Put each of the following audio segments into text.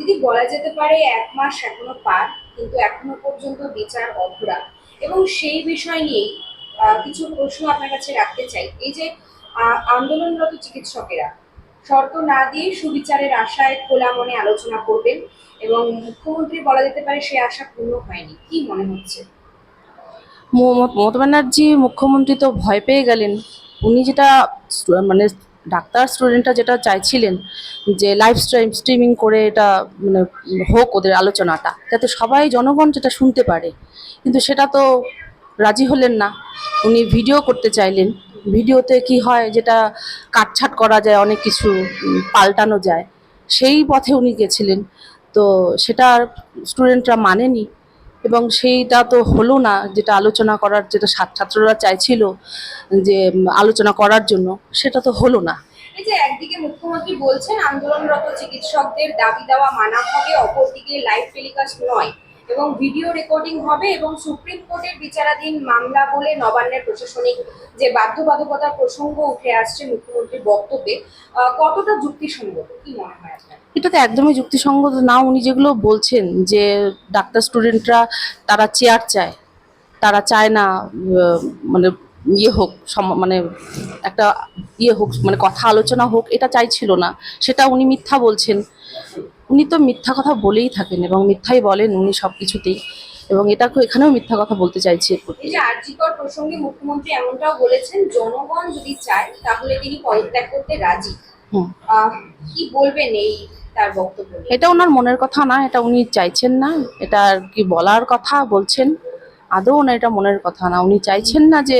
দিদি বলা যেতে পারে এক মাস এখনও পার, কিন্তু এখনও পর্যন্ত বিচার অধরা। এবং সেই বিষয় নিয়েই কিছু প্রশ্ন আপনার কাছে রাখতে চাই। এই যে আন্দোলনরত চিকিৎসকেরা, শর্ত না দিয়ে সুবিচারের আশায় খোলা মনে আলোচনা করবেন এবং মুখ্যমন্ত্রী বলা যেতে পারে সে আশা পূর্ণ হয়নি। কি মনে হচ্ছে? মম- মমতা ব্যানার্জি, মুখ্যমন্ত্রী তো ভয় পেয়ে গেলেন। উনি যেটা মানে ডাক্তার স্টুডেন্টরা যেটা চাইছিলেন যে লাইভ স্ট্রিম স্ট্রিমিং করে এটা মানে হোক ওদের আলোচনাটা, যাতে সবাই, জনগণ যেটা শুনতে পারে। কিন্তু সেটা তো রাজি হলেন না। উনি ভিডিও করতে চাইলেন। ভিডিওতে কি হয়, যেটা কাটছাট করা যায়, অনেক কিছু পাল্টানো যায়, সেই পথে উনি গেছিলেন। তো সেটা স্টুডেন্টরা মানেনি। এবং সেইটা তো হলো না, যেটা আলোচনা করার, যেটা ছাত্র- ছাত্ররা চাইছিল, যে আলোচনা করার জন্য, সেটা তো হলো না। এই যে একদিকে মুখ্যমন্ত্রী বলছেন, আন্দোলনরত চিকিৎসকদের দাবি দেওয়া মানা হবে অপরদিকে লাইভ টেলিকাস্ট নয়। এবং ভিডিও রেকর্ডিং হবে এবং সুপ্রিম কোর্টের বিচারাধীন মামলা বলে নবান্নের প্রশাসনিক যে বাধ্যবাধকতার প্রসঙ্গ উঠে আসছে মুখ্যমন্ত্রীর বক্তব্যে কতটা যুক্তিসঙ্গত? কি মনে হয় আপনার? এটা তো একদমই যুক্তিসঙ্গত। না উনি যেগুলো বলছেন যে ডাক্তার স্টুডেন্টরা তারা চেয়ার চায়, তারা চায় না মানে ইয়ে হোক মানে একটা ইয়ে হোক মানে কথা আলোচনা হোক এটা চাইছিল না। সেটা উনি মিথ্যা বলছেন। উনি তো মিথ্যা কথা বলেই থাকেন এবং মিথ্যাই বলেন উনি সব কিছুতেই এবং এটা এখানেও মিথ্যা কথা বলতে চাইছে এই যে আর্জিকর প্রসঙ্গে মুখ্যমন্ত্রী এমনটাও বলেছেন জনগণ যদি চায় তাহলে তিনি পদত্যাগ করতে রাজি। কি বলবেন এই তার বক্তব্য এটা ওনার মনের কথা না এটা উনি চাইছেন না। এটা আর কি বলার কথা বলছেন। আদৌ না এটা মনের কথা না। উনি চাইছেন না যে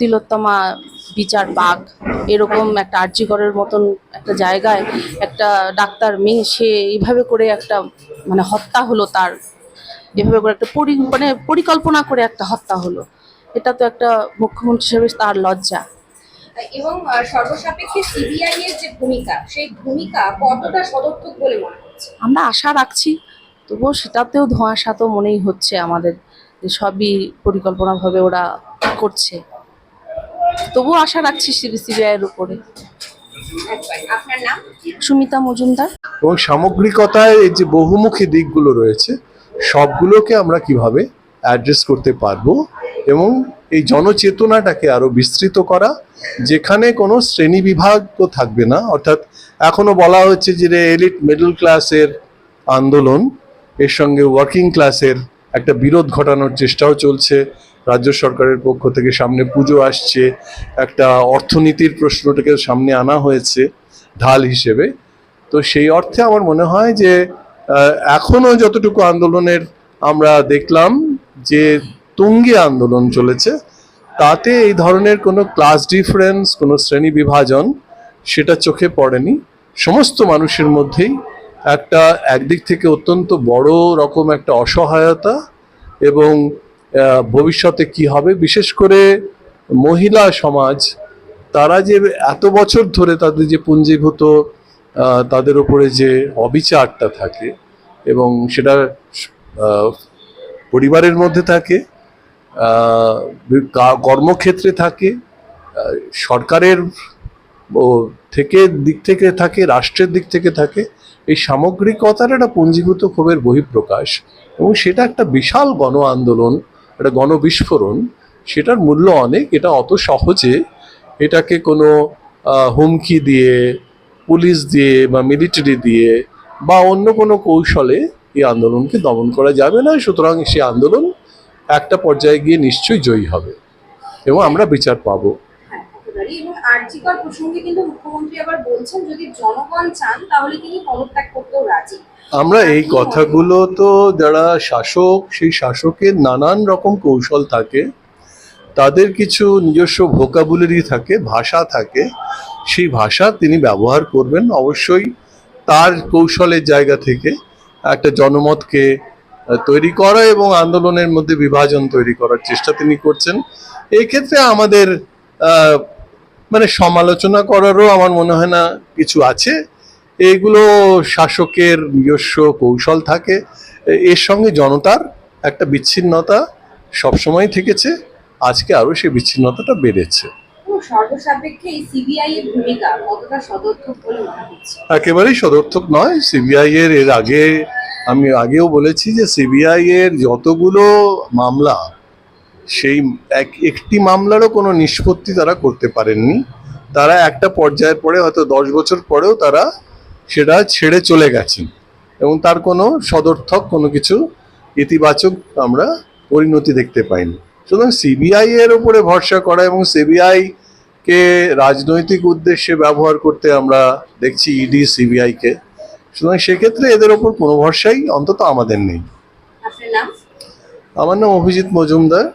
তিলোত্তমা বিচার পাক এরকম একটা আর্যিকরের মতন একটা জায়গায় একটা ডাক্তার মেয়ে সে এইভাবে করে একটা মানে হত্যা হলো তার। এভাবে করে একটা পরি মানে পরিকল্পনা করে একটা হত্যা হলো। এটা তো একটা মুখ্যমন্ত্রী হিসেবে তার লজ্জা। এবং সর্বসাপেক্ষে সিবিআই এর যে ভূমিকা সেই ভূমিকা কতটা সদর্থক বলে মনে হচ্ছে? আমরা আশা রাখছি তবুও সেটাতেও ধোঁয়াশা তো মনেই হচ্ছে আমাদের। সবই পরিকল্পনাভাবে ওরা করছে। তবুও আশা রাখছি সিবিসিবিআই এর উপরে। সুমিতা মজুমদার। এবং সামগ্রিকতায় এই যে বহুমুখী দিকগুলো রয়েছে সবগুলোকে আমরা কীভাবে অ্যাড্রেস করতে পারব এবং এই জনচেতনাটাকে আরও বিস্তৃত করা যেখানে কোনো শ্রেণি বিভাগ তো থাকবে না অর্থাৎ এখনও বলা হচ্ছে যে এলিট মিডল ক্লাসের আন্দোলন এর সঙ্গে ওয়ার্কিং ক্লাসের একটা বিরোধ ঘটানোর চেষ্টাও চলছে। রাজ্য সরকারের পক্ষ থেকে সামনে পুজো আসছে। একটা অর্থনীতির প্রশ্নটাকে সামনে আনা হয়েছে ঢাল হিসেবে। তো সেই অর্থে আমার মনে হয় যে আহ, এখনও যতটুকু আন্দোলনের আমরা দেখলাম যে তুঙ্গে আন্দোলন চলেছে তাতে এই ধরনের কোনো ক্লাস ডিফারেন্স কোনো শ্রেণি বিভাজন সেটা চোখে পড়েনি। সমস্ত মানুষের মধ্যেই একটা একদিক থেকে অত্যন্ত বড় রকম একটা অসহায়তা এবং ভবিষ্যতে কি হবে? বিশেষ করে মহিলা সমাজ, তারা যে এত বছর ধরে তাদের যে পুঞ্জীভূত তাদের উপরে যে অবিচারটা থাকে এবং সেটা পরিবারের মধ্যে থাকে কর্মক্ষেত্রে থাকে সরকারের থেকে দিক থেকে থাকে, রাষ্ট্রের দিক থেকে থাকে, এই সামগ্রিকতার একটা পুঞ্জীভূত ক্ষোভের বহিঃপ্রকাশ এবং সেটা একটা বিশাল গণ আন্দোলন, একটা গণবিস্ফোরণ, সেটার মূল্য অনেক, এটা অত সহজে এটাকে কোনো হুমকি দিয়ে, পুলিশ দিয়ে বা মিলিটারি দিয়ে বা অন্য কোনো কৌশলে এই আন্দোলনকে দমন করা যাবে না। সুতরাং সেই আন্দোলন একটা পর্যায়ে গিয়ে নিশ্চয়ই জয়ী হবে এবং আমরা বিচার পাবো। এবং আর্জিকর প্রসঙ্গে কিন্তু মুখ্যমন্ত্রী আবার বলছেন যদি জনগণ চান তাহলে তিনি পদত্যাগ করতেও রাজি। আমরা এই কথাগুলো তো যারা শাসক সেই শাসকের নানান রকম কৌশল থাকে তাদের কিছু নিজস্ব ভোকাবুলারি থাকে ভাষা থাকে সেই ভাষা তিনি ব্যবহার করবেন অবশ্যই তার কৌশলের জায়গা থেকে একটা জনমতকে তৈরি করা এবং আন্দোলনের মধ্যে বিভাজন তৈরি করার চেষ্টা তিনি করছেন। এক্ষেত্রে আমাদের আহ, মানে সমালোচনা করারও আমার মনে হয় না কিছু আছে। এগুলো শাসকের নিজস্ব কৌশল থাকে। এর সঙ্গে জনতার একটা বিচ্ছিন্নতা সবসময় থেকেছে। আজকে আরও সেই বিচ্ছিন্নতাটা বেড়েছে। একেবারেই সদর্থক নয়। সিবিআই এর এর আগে আমি আগেও বলেছি যে সিবিআই এর যতগুলো মামলা সেই এক একটি মামলারও কোনো নিষ্পত্তি তারা করতে পারেননি। তারা একটা পর্যায়ের পরে হয়তো দশ বছর পরেও তারা সেটা ছেড়ে চলে গেছেন এবং তার কোনো সদর্থক কোনো কিছু ইতিবাচক আমরা পরিণতি দেখতে পাইনি। সুতরাং সিবিআই এর উপরে ভরসা করা এবং সিবিআই কে রাজনৈতিক উদ্দেশ্যে ব্যবহার করতে আমরা দেখছি ইডি সিবিআই কে। সুতরাং সেক্ষেত্রে এদের ওপর কোনো ভরসাই অন্তত আমাদের নেই। আমার নাম অভিজিৎ মজুমদার।